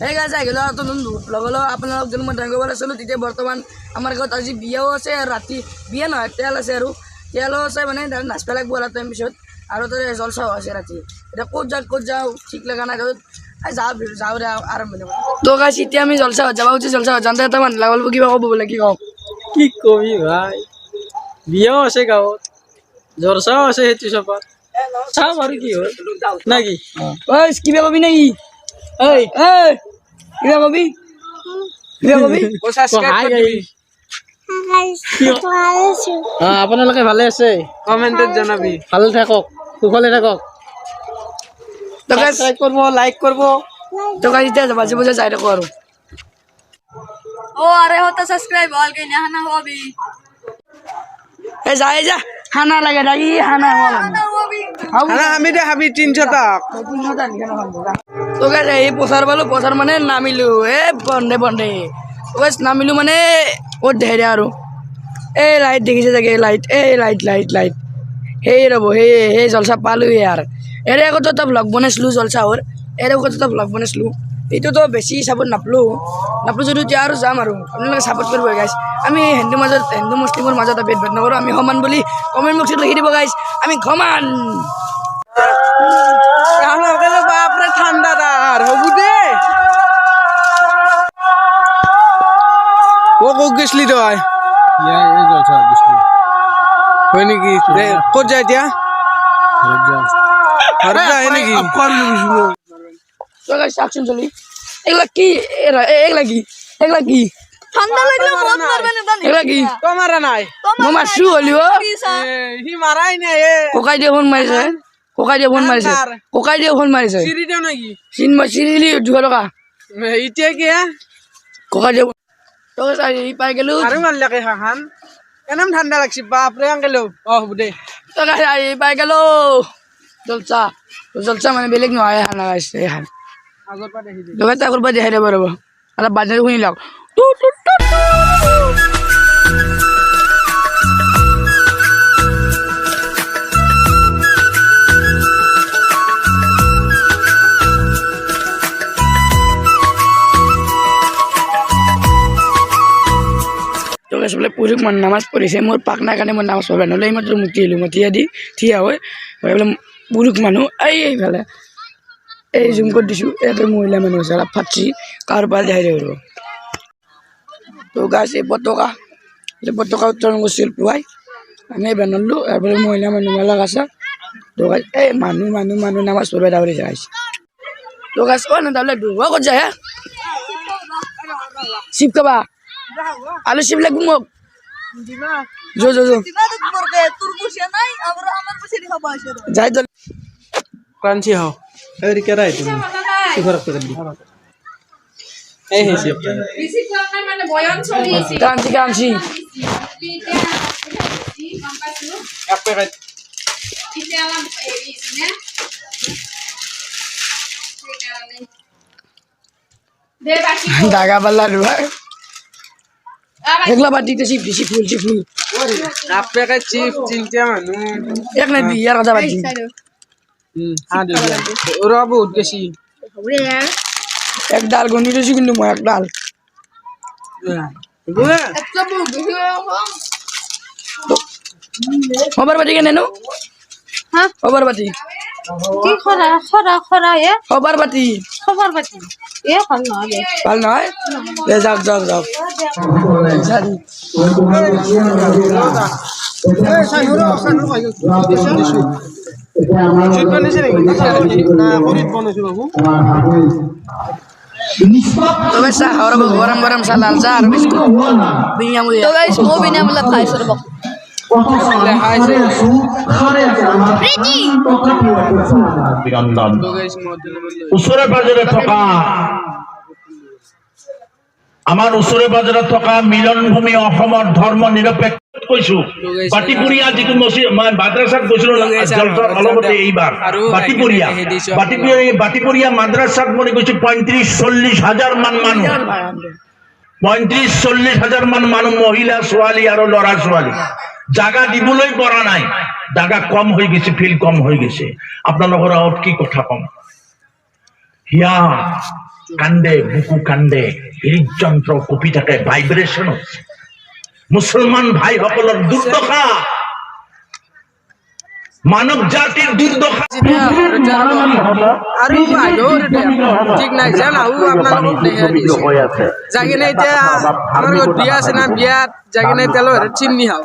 সেই গাছ আহি গ'লো নতুন লগৰ লগত আপোনালোক যোন মই ডাঙৰ আছিলোঁ তেতিয়া বৰ্তমান আমাৰ ঘৰত আজি বিয়াও আছে আৰু ৰাতি বিয়া নহয় তেল আছে আৰু। তেলো আছে মানে নাচবা লাগিব অলপ টাইম পিছত আৰু তাতে জলচাও আছে ৰাতি। এতিয়া ক'ত যাওঁ ক'ত যাওঁ ঠিক লগা নাই যাওঁ যাওঁ দে আৰম্ভণি তো গাছ এতিয়া আমি জলচাত যাব খুজিছোঁ জলচাত যাওঁতে এটা মানুহ লাগল কিবা ক'ব বোলে কি কওঁ? কি কবি ভাই বিয়াও আছে গাঁৱত জৰচাও আছে সেইটো চপাত। চাম আৰু কি হয় নাকি? কিবা কবি নেকি? ঐ ঐ কিবা কবি কিবা কবি হাই গাই অঁ আপোনালোকে ভালে আছে? কমেণ্টত জনাবি। ভালে থাকক সুখলে থাকক। সাবস্ক্ৰাইব কৰিব লাইক কৰিব তো গাছ এতিয়া বাজি বাজি যাই থাকোঁ আৰু। ও আরে হতো সাবস্ক্রাইব অল কে না না হবি। এই যা এই যা। হানা লাগে ডাকি হানা হওয়া না হবি। হানা আমি দে হাবি তিনশো টাকা। তো গাছ এই পচার পালো পচার মানে নামিলো। এ বন্ধে বন্ধে তো গাছ নামিলো মানে ক'ত দেহে আৰু এই লাইট দেখিছে চাগে লাইট এই লাইট লাইট লাইট সেই ৰ'ব সেই সেই জলচা পালোঁ ইয়াৰ এৰে আগতো এটা ব্লগ বনাইছিলোঁ জলচাহৰ এৰে আগতো এটা ব্লগ বনাইছিলোঁ। এইটোতো বেছি চাপৰ্ট নাপালোঁ। নাপালোঁ যদিও এতিয়া আৰু যাম আৰু। আপোনালোকে ছাপৰ্ট কৰিব গাইছ আমি হিন্দু মাজত, হিন্দু মুছলিমৰ মাজত ভেদ ভেদ নকৰোঁ। আমি সমান বুলি কমেণ্ট বক্সত লিখি দিব গাইছ আমি সমান। তার হবু দে। ও কক গেছলি তই? হয় নেকি? দে, ক'ত যায় এতিয়া? ঘৰত যায় নেকি? তো চাওকচোন চলি। এইগিলা কি? এৰা- এ- কি? এইগিলা কি? ঠান্ডা লাগলে মত মারবে না জানি এইগিলা কি? তই মাৰা নাই। মই মাৰছো হ'লিও এ, সি মাৰাই নাই এ। ককাই দিয়ে ফোন মাৰিছে। ককাই দিয়ে ফোন মাৰিছে। ককাই দিয়ে ফোন মাৰিছে। চিৰি দিওঁ নেকি? চিন মই চিৰিলি দুশ টকা। এতিয়া কি ককাই দিয়ে পাই গেলো। আৰু মাৰিলাকে হাঁহান। কেনেম ঠাণ্ডা লাগছি বাপৰে আংকেলো। অ হ'ব দে। তো গাইছ পাই গেলো। জলচা। জলচা মানে বেলেগ নহয় খানা গাইছে এইখান আগৰ পৰা দেখি দে। লগত আগৰ পৰা দেখাই দিব ৰ'ব অলপ শুনি লওক। তো গাছ বোলে পুৰুষ মান নামাজ পঢ়িছে, মোৰ পাক নাই কাৰণে মই নামাজ পঢ়িব নহ'লে এইমাত্ৰ মুতি আহিলোঁ মই থিয়া দি থিয়া হৈ বোলে পুৰুষ মানুহ এই এইফালে, এই জুম কৰি দিছোঁ? ইয়াতে মহিলা মানুহ আছে ফাটছি কাৰ পৰা দেখাই দিব তো গাছ এই পতাকা পতাকা উত্তোলন কৰিছিল পুৱাই। আমি বানালোঁ এরপরে মহিলা মানুহ মেলাক আছে। তো গাছ এই মানুহ মানুহ মানুহ নামাজ পঢ়িব দাউৰি যায় তো গাছ অ না তাহলে ডুব ক'ত যায় শিৱ খাবা আলু শিৱ লাগব মোক। যো যো যো। দিনা তো। করবে তোর বসে নাই আবার আমার বসে দি হবা আসে যাই তো ক্ৰাঞ্চি হও তুমি দি এই মানে এক দে বাকি দাগা পাল্লা ৰুৱা। বাদ দিতে চিপ দিছি ফুল চিপ ফুল। এক পেকেট চিপ তিনটা মানুহ এক নাই দি ইয়াৰ কথা বাদ দি উম, হাত দিয়া ওরা বহুত গেছি এক ডাল গন্ধি দিছোঁ কিন্তু মই এক ডাল। খবৰ পাতি কেনেনো হা? খবৰ পাতি কি খরা খরা খরা এ? খবৰ পাতি। খবর পাতি। এ ভালো নহয় দে ভালো নহয়? দে যাওক যাওক যাওক। জানি। জুইত বনাইছে নেকি না খৰিত বনাইছো বাবু তবে চাহ গরম গরম চাহ লাল চাহ আর বিস্কুট তো গাইস মো বিনামূল্যে খাই সরব মধ্যে ওচৰে পাজৰে থকা আমাৰ ওচৰে পাজৰে থকা মিলনভূমি অসমৰ ধৰ্ম নিৰপেক্ষ কৈছো। বাটিপুৰীয়া যিটো মচি মই মাদ্ৰাছাত গৈছিলো অলপতে এইবাৰ। বাটিপুৰীয়া বাটিপুৰীয়া বাটিপুৰীয়া মাদ্ৰাছাত মই গৈছো পঁয়ত্ৰিশ চল্লিশ হাজাৰ মান মানুহ। পঁয়ত্ৰিশ চল্লিশ হাজাৰ মান মানুহ মহিলা ছোৱালী আৰু ল'ৰা ছোৱালী জাগা দিবলৈ পৰা নাই। জাগা কম হৈ গৈছে ফিল্ড কম হৈ গৈছে। আপোনালোকৰ আগত কি কথা ক'ম? হিয়া কান্দে, বুকু কান্দে হৃদযন্ত্র কপি থাকে ভাইব্রেশন মুসলমান ভাই সকলৰ দুৰ্দশা। মানৱ জাতিৰ দুৰ্দশা। আৰু বিয়াত যাকিনে তেলৰ চিনি খাওঁ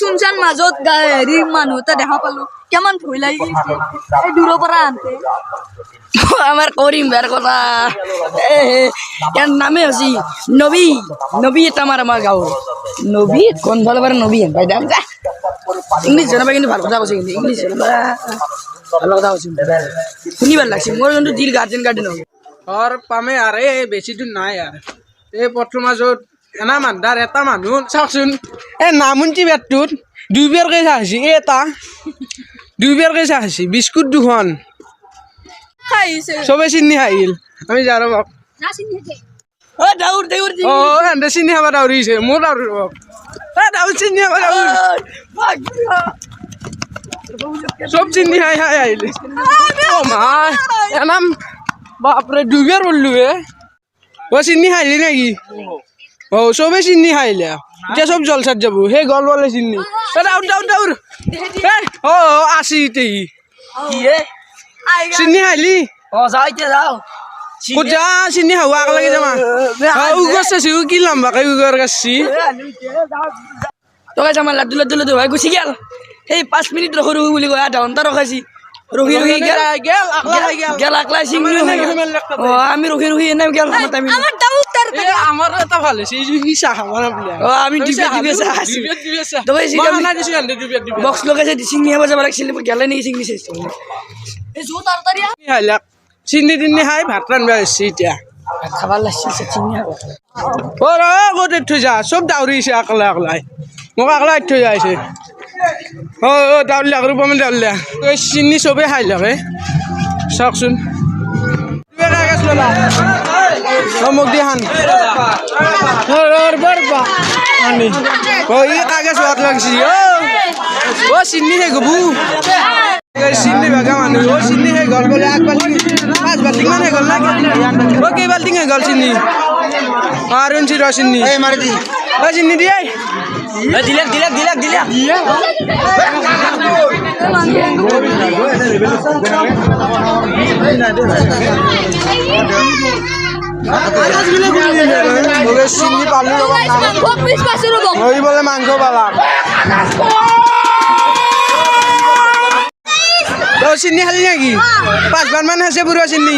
চুনচান মাজত হেৰি মানুহ এটা দেখা পালো। কিমান ভয় লাগি গৈছে। এই দূৰৰ পৰা আনতে। আমার করিম বের কথা। এর নামে হসি নবী। নবী এটা আমার আমার গাঁও নবী কোন ভালো পারে নবী? ভাই দাম যা ইংলিশ জানা কিন্তু ভালো কথা কৈছে কিন্তু। ইংলিশ জানা ভালো কথা কৈছে। শুনিবার লাগছে। মোৰ যোনটো দিল গাৰ্জেন গাৰ্ডেন হ'ব। ঘৰ পামে আৰু বেছি দূৰ নাই আৰু। এই পথটোৰ মাজত এনা মান্ধাৰ এটা মানুহ চাওকচোন। এই নামুন্তি বেতটোত দুইবাৰকৈ চাইছি এই এটা। দুইবাৰকৈ চাইছি বিস্কুট দুখন। চবে চিনি আহিল আমি অ এহেঁতে চিনি খাব দাউৰিছে মোৰ দাউৰি ৰ'বক দাউৰ চিনি খাব দাউৰ চব চিনি খাই খাই আহিলে অ মা এনাম বাপৰে দুইবাৰ বলল হে অ চিনি খাইলি নেকি? অ চবে চিনি খাইলে। এতিয়া চব জলচাত যাব সেই গল বলে চিনি দাউৰ এ অ অ, আছি তেই চিনি খাইলি? অ যাও এতিয়া যাও। চিনি খাব আগ লাগে যামা। উগৰ চাইছি কি লম্বাকে উগৰ কাছি তো গাইছ আমাৰ লাডু লাডু লাডু হয় গুচি গেল। সেই পাঁচ মিনিট ৰখো ৰখো বুলি কয় আধা ঘণ্টা ৰখাইছি। ৰখি ৰখি গেল গেল আগলা গেল গেল আকলাই চিংনি হৈ গেল অ আমি ৰখি ৰখি এনে গেল আমার দাউদ তার এ এটা ভালো যে আমি তবে দিছো দুবিয়াত বক্স লগাইছে চিংনি খাব যাব লাগিছিল গেলে নেকি চিংনি চেষ্ট জো তাড়াতাড়ি আ। খাইলাক চিনি তিনি খাই ভাত ৰান্ধিব আহিছে এতিয়া খাবার লাগছিল চিংনি খাব অ ৰ গোটেই থৈ যা চব দাউৰিছে আকলা আকলাই মোক আকলাই থৈ যাইছে অ অ দাউৰিলাক ৰূপমে দাউৰিলাক তই চিনি চবেই খাই লাগে চাওকচোন। মোক দি হান। আনি। অ ই কাগজ হোৱাত লাগিছে অ চিনি হে গবু চিনি ভাগা মানুহ। অ চিনি হে গ'ল বোলে এক বাল্টিং পাঁচ বাল্টিং মান হে গ'ল না? অ কেই বাল্টিং হে গ'ল চিনি? আৰু চিৰ চিনি। অ চিনি দিয়ে দিলাক দিলাক দিলাক দিলাক। মাংস পালা তই চিনি খালি নেকি? পাঁচবাৰ মান হৈছে বুঢ়া চিনি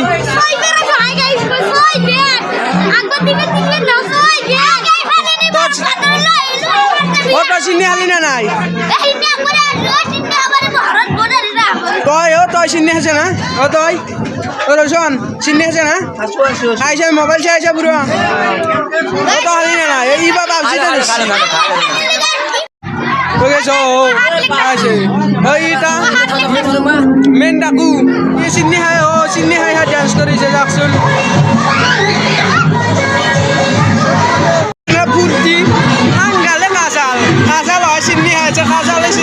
অ তই চিনি খালি নে নাই? তই অ তই চিনি আছে না অ তই ৰচন চিনি আছে না? খাইছে মোবাইল চাই আছে বুঢ়া অ তই খালি নে নাই। এই বা বাবজি তই গেছ অ আছে। অ ইটা মেন ডাকু। এই চিনি খাই অ চিনি খাই খাই ডান্স কৰিছে যাকচোন ফূৰ্তি চিনি খাইছে